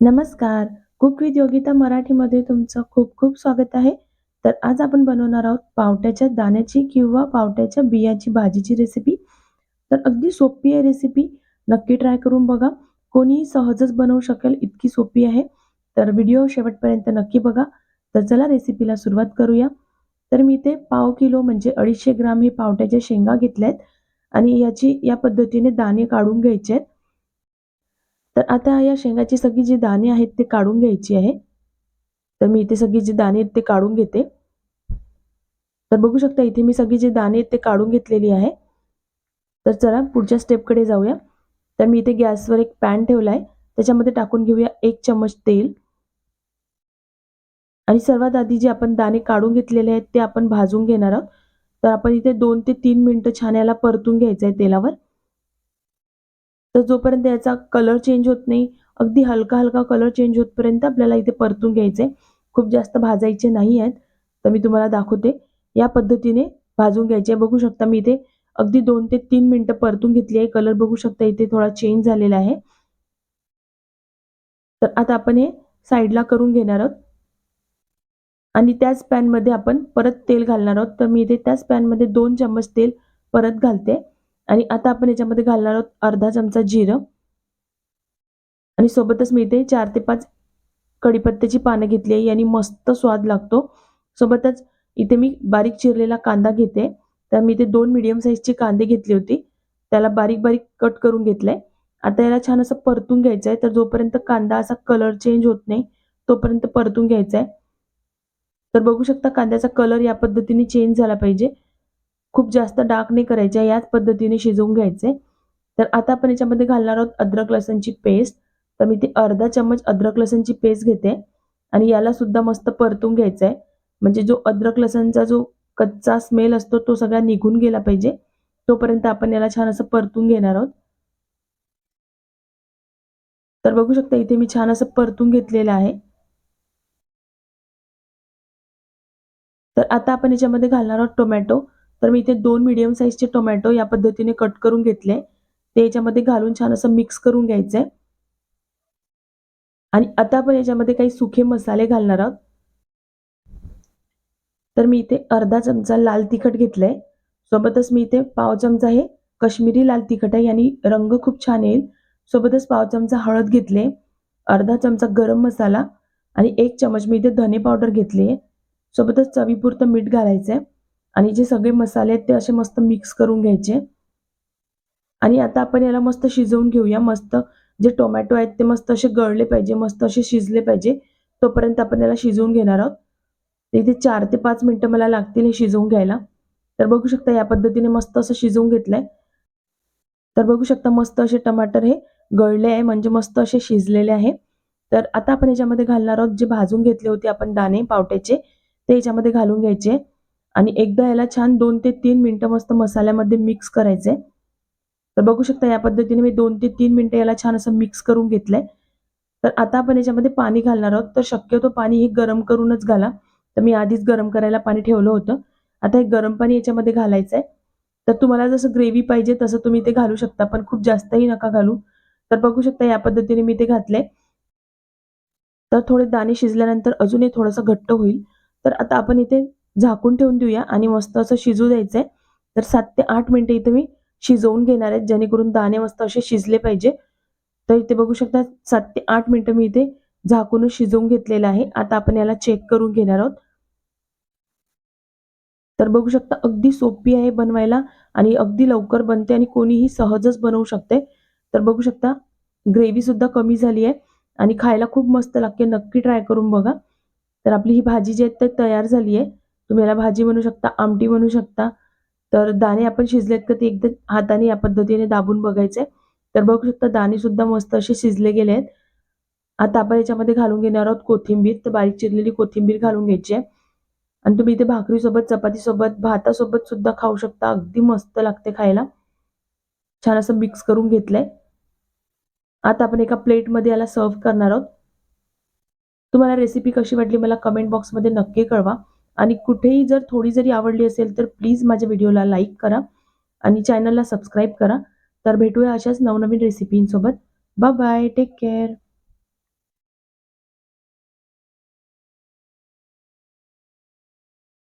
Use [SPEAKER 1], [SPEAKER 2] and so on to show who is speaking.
[SPEAKER 1] नमस्कार. Cook with Yogita मराठीमध्ये तुमचं खूप खूप स्वागत आहे. तर आज आपण बनवणार आहोत पावट्याच्या दाण्याची किंवा पावट्याच्या बियाची भाजीची रेसिपी तर अगदी सोपी आहे रेसिपी नक्की ट्राय करून बघा. कोणीही सहजच बनवू शकेल इतकी सोपी आहे. तर व्हिडिओ शेवटपर्यंत नक्की बघा. तर चला रेसिपीला सुरुवात करूया. तर मी ते पाव किलो म्हणजे अडीचशे ग्राम हे पावट्याच्या शेंगा घेतल्या आहेत आणि याची या पद्धतीने दाणे काढून घ्यायचे आहेत तर आता या शेंगाची सगळी जी दाणे आहेत ते काढून घ्यायची आहे. तर मी इथे सगळी जी दाणे आहेत ते काढून घेते. तर बघू शकता इथे मी सगळी जी दाणे आहेत ते काढून घेतलेली आहे. तर चला पुढच्या स्टेपकडे जाऊया. तर मी इथे गॅसवर एक पॅन ठेवला आहे त्याच्यामध्ये टाकून घेऊया एक चमच तेल. आणि सर्वात आधी जे आपण दाणे काढून घेतलेले आहेत ते आपण भाजून घेणार आहोत. तर आपण इथे दोन ते तीन मिनटं छान याला परतून घ्यायचं आहे तेलावर. तर जोपर्यंत याचा कलर चेंज होत नाही अगदी हलका हलका कलर चेंज होतपर्यंत आपल्याला इथे परतून घ्यायचे. खूप जास्त भाजायचे नाही आहेत तर मी तुम्हाला दाखवते. या पद्धतीने भाजून घ्यायचे. बघू शकता मी इथे अगदी दोन ते तीन मिनिटं परतून घेतली आहे. कलर बघू शकता इथे थोडा चेंज झालेला आहे. तर आता आपण हे साईडला करून घेणार आहोत. आणि त्याच पॅनमध्ये आपण परत तेल घालणार आहोत. तर मी इथे त्याच पॅनमध्ये दोन चम्मच तेल परत घालते. आणि आता आपण याच्यामध्ये घालणार आहोत अर्धा चमचा जिरं. आणि सोबतच मी इथे चार ते पाच कढीपत्त्याची पानं घेतली आहे यांनी मस्त स्वाद लागतो. सोबतच इथे मी बारीक चिरलेला कांदा घेते. तर मी इथे दोन मिडियम साईजचे कांदे घेतली होती. त्याला बारीक बारीक कट करून घेतलाय. आता याला छान असं परतून घ्यायचं आहे. तर जोपर्यंत कांदा असा कलर चेंज होत नाही तोपर्यंत परतून घ्यायचा आहे. तर बघू शकता कांद्याचा कलर या पद्धतीने चेंज झाला पाहिजे. खूप जास्त डार्क नाही करायचे याच पद्धतीने शिजवून घ्यायचे. तर आता आपण याच्यामध्ये घालणार आहोत अद्रक लसणची पेस्ट. तर मी ती अर्धा चम्मच अद्रक लसणची पेस्ट घेते आणि याला सुद्धा मस्त परतून घ्यायचं आहे म्हणजे जो अद्रक लसणचा जो कच्चा स्मेल असतो तो सगळा निघून गेला पाहिजे. तोपर्यंत आपण याला छान असं परतून घेणार आहोत. तर बघू शकता इथे मी छान असं परतून घेतलेलं आहे. तर आता आपण याच्यामध्ये घालणार आहोत टोमॅटो. तर मी इथे दोन मिडियम साईजचे टोमॅटो या पद्धतीने कट करून घेतले. ते याच्यामध्ये घालून छान असं मिक्स करून घ्यायचंय. आणि आता आपण याच्यामध्ये काही सुखे मसाले घालणार आहोत. तर मी इथे अर्धा चमचा लाल तिखट घेतलंय. सोबतच मी इथे पाव चमचा हे कश्मीरी लाल तिखट आहे यांनी रंग खूप छान येईल. सोबतच पाव चमचा हळद घेतले अर्धा चमचा गरम मसाला आणि एक चमच मी इथे धने पावडर घेतले. सोबतच चवीपुरतं मीठ घालायचंय. आणि जे सगळे मसाले आहेत ते असे मस्त मिक्स करून घ्यायचे. आणि आता आपण याला मस्त शिजवून घेऊया. मस्त जे टोमॅटो आहेत ते मस्त असे गळले पाहिजे मस्त असे शिजले पाहिजे. तोपर्यंत आपण याला शिजवून घेणार आहोत. इथे चार ते पाच मिनटं मला लागतील हे शिजवून घ्यायला. तर बघू शकता या पद्धतीने मस्त असं शिजवून घेतलंय. तर बघू शकता मस्त असे टमाटर हे गळले आहे म्हणजे मस्त असे शिजलेले आहे. तर आता आपण याच्यामध्ये घालणार आहोत जे भाजून घेतले होते आपण दाणे पावट्याचे ते याच्यामध्ये घालून घ्यायचे. आणि एकदा याला छान दोन ते तीन मिनटं मस्त मसाल्यामध्ये मिक्स करायचे तर बघू शकता या पद्धतीने मी दोन ते तीन मिनटं याला छान असं मिक्स करून घेतलंय. तर आता आपण याच्यामध्ये पाणी घालणार आहोत. तर शक्यतो पाणी हे गरम करूनच घाला. तर मी आधीच गरम करायला पाणी ठेवलं होतं. आता हे गरम पाणी याच्यामध्ये घालायचं आहे तर तुम्हाला जसं ग्रेव्ही पाहिजे तसं तुम्ही ते घालू शकता पण खूप जास्तही नका घालू. तर बघू शकता या पद्धतीने मी ते घातले तर थोडे दाणे शिजल्यानंतर अजूनही थोडंसं घट्ट होईल. तर आता आपण इथे झाकून ठेवून देऊया आणि मस्त असं शिजू द्यायचं आहे तर सात ते आठ मिनिटं इथे मी शिजवून घेणार आहेत जेणेकरून दाणे मस्त असे शिजले पाहिजे. तर इथे बघू शकता सात ते आठ मिनिटं मी इथे झाकूनच शिजवून घेतलेलं आहे. आता आपण याला चेक करून घेणार आहोत. तर बघू शकता अगदी सोपी आहे बनवायला आणि अगदी लवकर बनते आणि कोणीही सहजच बनवू शकते. तर बघू शकता ग्रेव्ही सुद्धा कमी झाली आहे आणि खायला खूप मस्त लागते. नक्की ट्राय करून बघा. तर आपली ही भाजी जी आहे ते तयार झाली आहे. तुम्ही याला भाजी म्हणू शकता आमटी म्हणू शकता. तर दाणे आपण शिजलेत का ते एकदम हाताने या पद्धतीने दाबून बघायचे तर बघू शकता दाणे सुद्धा मस्त असे शिजले गेले आहेत. आता आपण याच्यामध्ये घालून घेणार आहोत कोथिंबीर. तर बारीक चिरलेली कोथिंबीर घालून घ्यायची आहे. आणि तुम्ही इथे भाकरीसोबत चपातीसोबत भातासोबत सुद्धा खाऊ शकता. अगदी मस्त लागते खायला. छान असं मिक्स करून घेतलंय. आता आपण एका प्लेटमध्ये याला सर्व करणार आहोत. तुम्हाला रेसिपी कशी वाटली मला कमेंट बॉक्समध्ये नक्की कळवा. आणि कुठेही जर थोडी जरी आवडली असेल तर प्लीज माझ्या व्हिडिओला लाईक करा आणि चॅनलला सबस्क्राईब करा. तर भेटूया अशाच नवनवीन रेसिपींसोबत बाय बाय टेक केअर